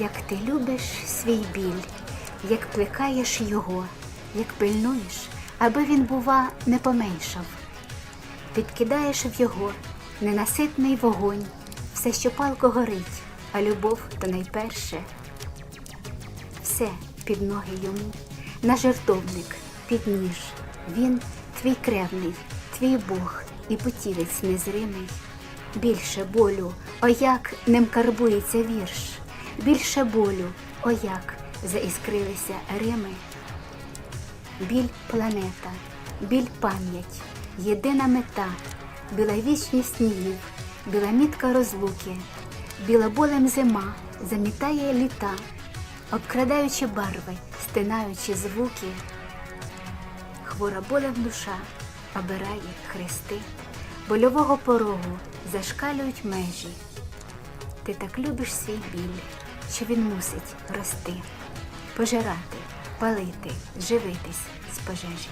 Як ти любиш свій біль, як плекаєш його, як пильнуєш, аби він, бува, не поменшав. Підкидаєш в його ненаситний вогонь, все, що палко горить, а любов то найперше. Все під ноги йому, на жертовник, під ніж. Він твій кревний, твій Бог і путівець незримий. Більше болю, о як ним карбується вірш, більше болю, о як заіскрилися Рими. Біль планета, біль пам'ять, єдина мета, біла вічність снігів, біла мітка розлуки, біла болем зима замітає літа, обкрадаючи барви, стинаючи звуки. Хвора болем душа обирає хрести, больового порогу зашкалюють межі. Ти так любиш свій біль, що він мусить рости, пожирати, палити, живитись з пожежі.